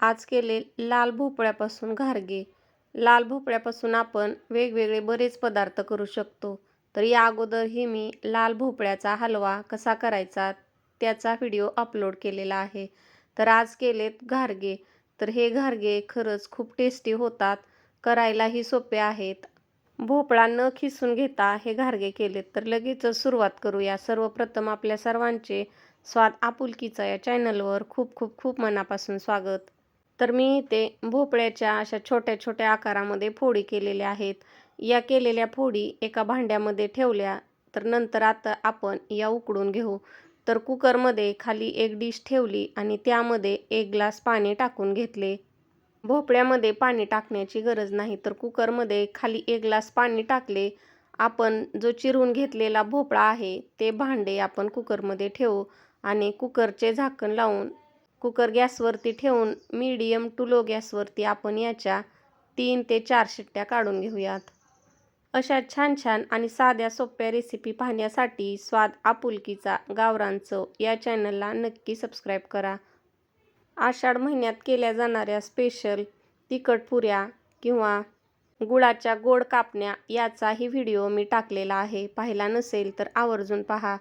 आज केले लाल भोपळ्यापासून घारगे. लाल भोपळ्यापासून आपण वेगवेगळे बरेच पदार्थ करू शकतो. तर या अगोदरही मी लाल भोपळ्याचा हलवा कसा करायचा त्याचा व्हिडिओ अपलोड केलेला आहे. तर आज केलेत घारगे. तर हे घारगे खरंच खूप टेस्टी होतात. करायलाही सोपे आहेत. भोपळा न खिसून घेता हे घारगे केलेत. तर लगेचच सुरुवात करूया सर्वप्रथम आपल्या सर्वांचे स्वाद आपुलकीचा या चॅनलवर खूप खूप खूप मनापासून स्वागत. तर मी इथे भोपळ्याच्या अशा छोट्या छोट्या आकारामध्ये फोडी केलेल्या आहेत. या केलेल्या फोडी एका भांड्यामध्ये ठेवल्या तर नंतर आता आपण या उकडून घेऊ. तर कुकरमध्ये खाली एक डिश ठेवली आणि त्यामध्ये एक ग्लास पाणी टाकून घेतले. भोपळ्यामध्ये पाणी टाकण्याची गरज नाही तर कुकरमध्ये खाली एक ग्लास पाणी टाकले. आपण जो चिरून घेतलेला भोपळा आहे ते भांडे आपण कुकरमध्ये ठेवू आणि कुकरचे झाकण लावून कुकर गॅसवरती ठेवून मीडियम टू लो गॅसवरती आपण याच्या तीन ते चार शिट्ट्या काढून घेऊयात. अशा छान छान आणि साध्या सोप्या रेसिपी पाहण्यासाठी स्वाद आपुलकीचा गावरांचं या चॅनलला नक्की सबस्क्राईब करा. आषाढ महिन्यात केल्या जाणाऱ्या स्पेशल तिखट पुऱ्या किंवा गुळाच्या गोड कापण्या याचाही व्हिडिओ मी टाकलेला आहे. पाहिला नसेल तर आवर्जून पहा.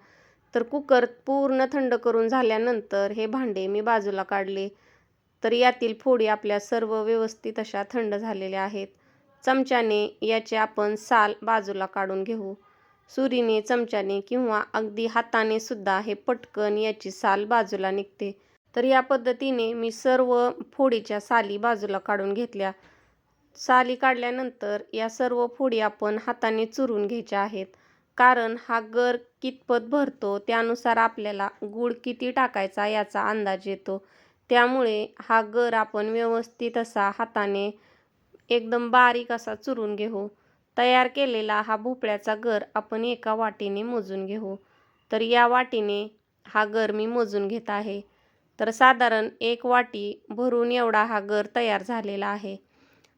तर कुकर पूर्ण थंड करून झाल्यानंतर हे भांडे मी बाजूला काढले. तर यातील फोडी आपल्या सर्व व्यवस्थित अशा थंड झालेल्या आहेत. चमच्याने याचे आपण साल बाजूला काढून घेऊ. सुरीने चमच्याने किंवा अगदी हाताने सुद्धा हे पटकन याची साल बाजूला निघते. तर या पद्धतीने मी सर्व फोडीच्या साली बाजूला काढून घेतल्या. साली काढल्यानंतर या सर्व फोडी आपण हाताने चुरून घ्यायच्या आहेत. कारण हा गर कितपत भरतो त्यानुसार आपल्याला गूळ किती टाकायचा याचा अंदाज येतो. त्यामुळे हा गर आपण व्यवस्थित असा हाताने एकदम बारीक असा चुरून घेऊ. तयार केलेला हा भोपळ्याचा गर आपण एका वाटीने मोजून घेऊ. तर या वाटीने हा गर मी मोजून घेत आहे. तर साधारण एक वाटी भरून एवढा हा गर तयार झालेला आहे.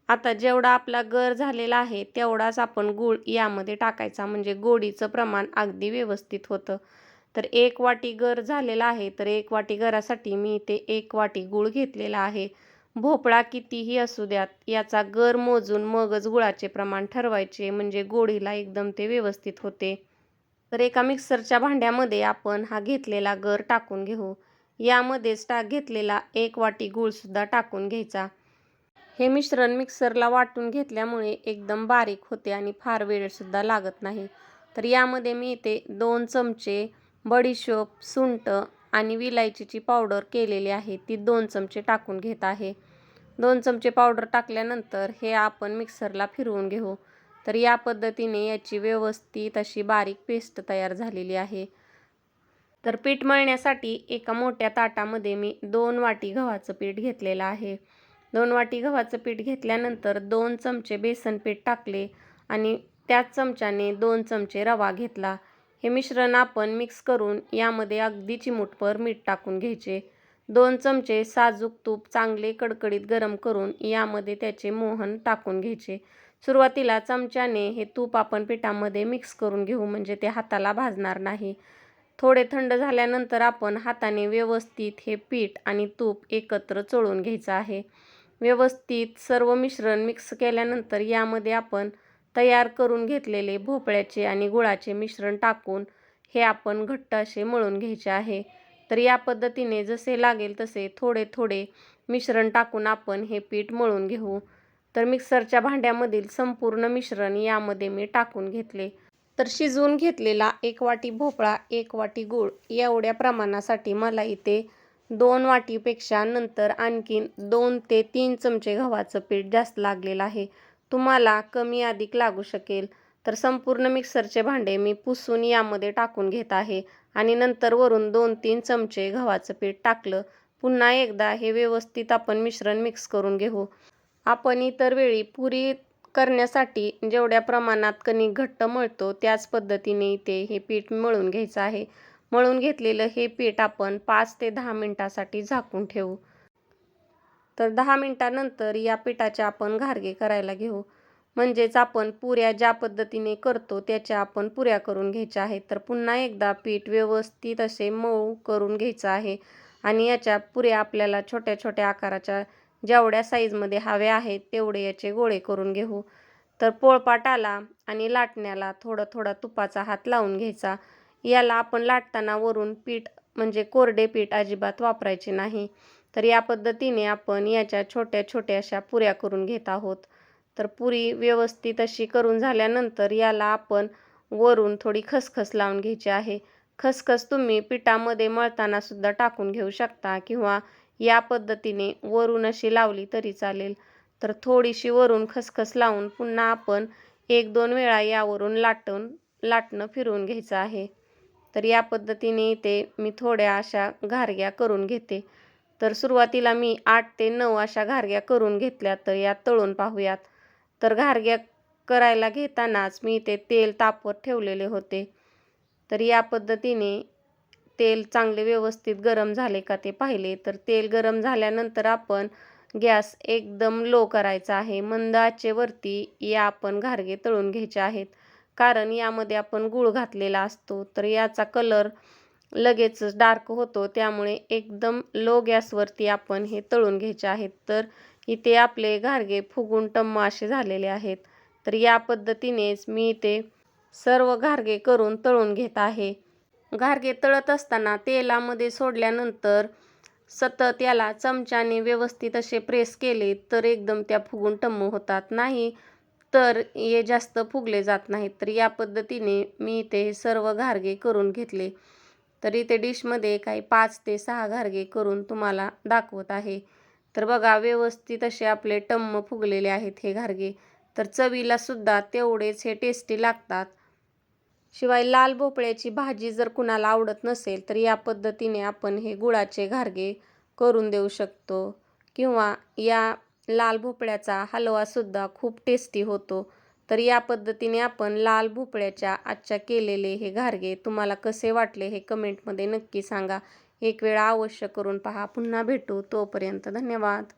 आता जेवढा आपला गर झालेला आहे तेवढाच आपण गूळ यामध्ये टाकायचा. म्हणजे गोडीचं प्रमाण अगदी व्यवस्थित होतं. तर एक वाटी गर झालेला आहे तर एक वाटी गरासाठी मी इथे एक वाटी गूळ घेतलेला आहे. भोपळा कितीही असू द्यात याचा गर मोजून मगच गुळाचे प्रमाण ठरवायचे. म्हणजे गोडीला एकदम ते व्यवस्थित होते. तर एका मिक्सरच्या भांड्यामध्ये आपण हा घेतलेला गर टाकून घेऊ. यामध्येच टाक घेतलेला एक वाटी गूळसुद्धा टाकून घ्यायचा. हे मिश्रण मिक्सरला वाटून घेतल्यामुळे एकदम बारीक होते आणि फार वेळसुद्धा लागत नाही. तर यामध्ये मी इथे दोन चमचे बडीशोप सुंट आणि विलायचीची पावडर केलेली आहे. ती दोन चमचे टाकून घेत आहे. दोन चमचे पावडर टाकल्यानंतर हे आपण मिक्सरला फिरवून घेऊ. तर या पद्धतीने याची व्यवस्थित अशी बारीक पेस्ट तयार झालेली आहे. तर पीठ मळण्यासाठी एका मोठ्या ताटामध्ये मी दोन वाटी गव्हाचं पीठ घेतलेलं आहे. दोन वाटी गव्हाचं पीठ घेतल्यानंतर दोन चमचे बेसन पीठ टाकले आणि त्याच चमच्याने दोन चमचे रवा घेतला. हे मिश्रण आपण मिक्स करून यामध्ये अगदी चिमूटभर मीठ टाकून घ्यायचे. दोन चमचे साजूक तूप चांगले कडकडीत गरम करून यामध्ये त्याचे मोहन टाकून घ्यायचे. सुरुवातीला चमच्याने हे तूप आपण पिठामध्ये मिक्स करून घेऊ म्हणजे ते हाताला भाजणार नाही. थोडे थंड झाल्यानंतर आपण हाताने व्यवस्थित हे पीठ आणि तूप एकत्र चोळून घ्यायचं आहे. व्यवस्थित सर्व मिश्रण मिक्स केल्यानंतर यामध्ये आपण तयार करून घेतलेले भोपळ्याचे आणि गुळाचे मिश्रण टाकून हे आपण घट्ट असे मळून घ्यायचे आहे. तर या पद्धतीने जसे लागेल तसे थोडे थोडे मिश्रण टाकून आपण हे पीठ मळून घेऊ. तर मिक्सरच्या भांड्यामधील संपूर्ण मिश्रण यामध्ये मी टाकून घेतले. तर शिजवून घेतलेला एक वाटी भोपळा एक वाटी गूळ एवढ्या प्रमाणासाठी मला इथे दोन वाटीपेक्षा नंतर आणखीन दोन ते तीन चमचे गव्हाचं पीठ जास्त लागलेलं आहे. तुम्हाला कमी अधिक लागू शकेल. तर संपूर्ण मिक्सरचे भांडे मी पुसून यामध्ये टाकून घेत आहे. आणि नंतर वरून दोन तीन चमचे गव्हाचं पीठ टाकलं. पुन्हा एकदा हे व्यवस्थित आपण मिश्रण मिक्स करून घेऊ. आपण इतर वेळी पुरी करण्यासाठी जेवढ्या प्रमाणात कणिक घट्ट मळतो त्याच पद्धतीने इथे हे पीठ मळून घ्यायचं आहे. मळून घेतलेलं हे पीठ आपण पाच ते दहा मिनटासाठी झाकून ठेवू. तर दहा मिनटानंतर या पिठाच्या आपण घारगे करायला घेऊ. म्हणजेच आपण पुऱ्या ज्या पद्धतीने करतो त्याच्या आपण पुऱ्या करून घ्यायच्या आहेत. तर पुन्हा एकदा पीठ व्यवस्थित असे मऊ करून घ्यायचं आहे. आणि याच्या पुऱ्या आपल्याला छोट्या छोट्या आकाराच्या जेवढ्या साईजमध्ये हवे आहेत तेवढे याचे गोळे करून घेऊ. तर पोळपाटाला आणि लाटण्याला थोडं थोडा तुपाचा हात लावून घ्यायचा. याला आपण लाटताना वरून पीठ म्हणजे कोरडे पीठ अजिबात वापरायचे नाही. तर या पद्धतीने आपण याच्या छोट्या छोट्या अशा पुऱ्या करून घेत आहोत. तर पुरी व्यवस्थित अशी करून झाल्यानंतर याला आपण वरून थोडी खसखस लावून घ्यायची आहे. खसखस तुम्ही पिठामध्ये मळताना सुद्धा टाकून घेऊ शकता किंवा या पद्धतीने वरून अशी लावली तरी चालेल. तर थोडीशी वरून खसखस लावून पुन्हा आपण एक दोन वेळा यावरून लाटून लाटणं फिरवून घ्यायचं आहे. तर या पद्धतीने इथे मी थोड्या अशा घारग्या करून घेते. तर सुरुवातीला मी आठ ते नऊ अशा घारग्या करून घेतल्या तर यात तळून पाहूयात. तर घारग्या करायला घेतानाच मी इथे तेल तापवत ठेवलेले होते. तर या पद्धतीने तेल चांगले व्यवस्थित गरम झाले का ते पाहिले. तर तेल गरम झाल्यानंतर आपण गॅस एकदम लो करायचा आहे. मंद आचेवरती या आपण घारगे तळून घ्यायचे आहेत. कारण यामध्ये आपण गूळ घातलेला असतो. तर याचा कलर लगेचच डार्क होतो. त्यामुळे एकदम लो गॅसवरती आपण हे तळून घ्यायचे आहेत. तर इथे आपले घारगे फुगून टम्म असे झालेले आहेत. तर या पद्धतीनेच मी इथे सर्व घारगे करून तळून घेत आहे. घारगे तळत असताना तेलामध्ये सोडल्यानंतर सतत याला चमच्याने व्यवस्थित असे प्रेस केले तर एकदम त्या फुगून टम्म होतात. नाही तर हे जास्त फुगले जात नाहीत. तर या पद्धतीने मी इथे सर्व घारगे करून घेतले. तर इथे डिशमध्ये काही पाच ते सहा घारगे करून तुम्हाला दाखवत आहे. तर बघा व्यवस्थित असे आपले टम्म फुगलेले आहेत हे घारगे. तर चवीला सुद्धा तेवढेच हे टेस्टी लागतात. शिवाय लाल भोपळ्याची भाजी जर कुणाला आवडत नसेल तर या पद्धतीने आपण हे गुळाचे घारगे करून देऊ शकतो. किंवा या लाल भोपळ्याचा हलवासुद्धा खूप टेस्टी होतो. तर या पद्धतीने आपण लाल भोपळ्याच्या आजच्या केलेले हे घारगे तुम्हाला कसे वाटले हे कमेंटमध्ये नक्की सांगा. एक वेळा अवश्य करून पहा. पुन्हा भेटू तोपर्यंत धन्यवाद.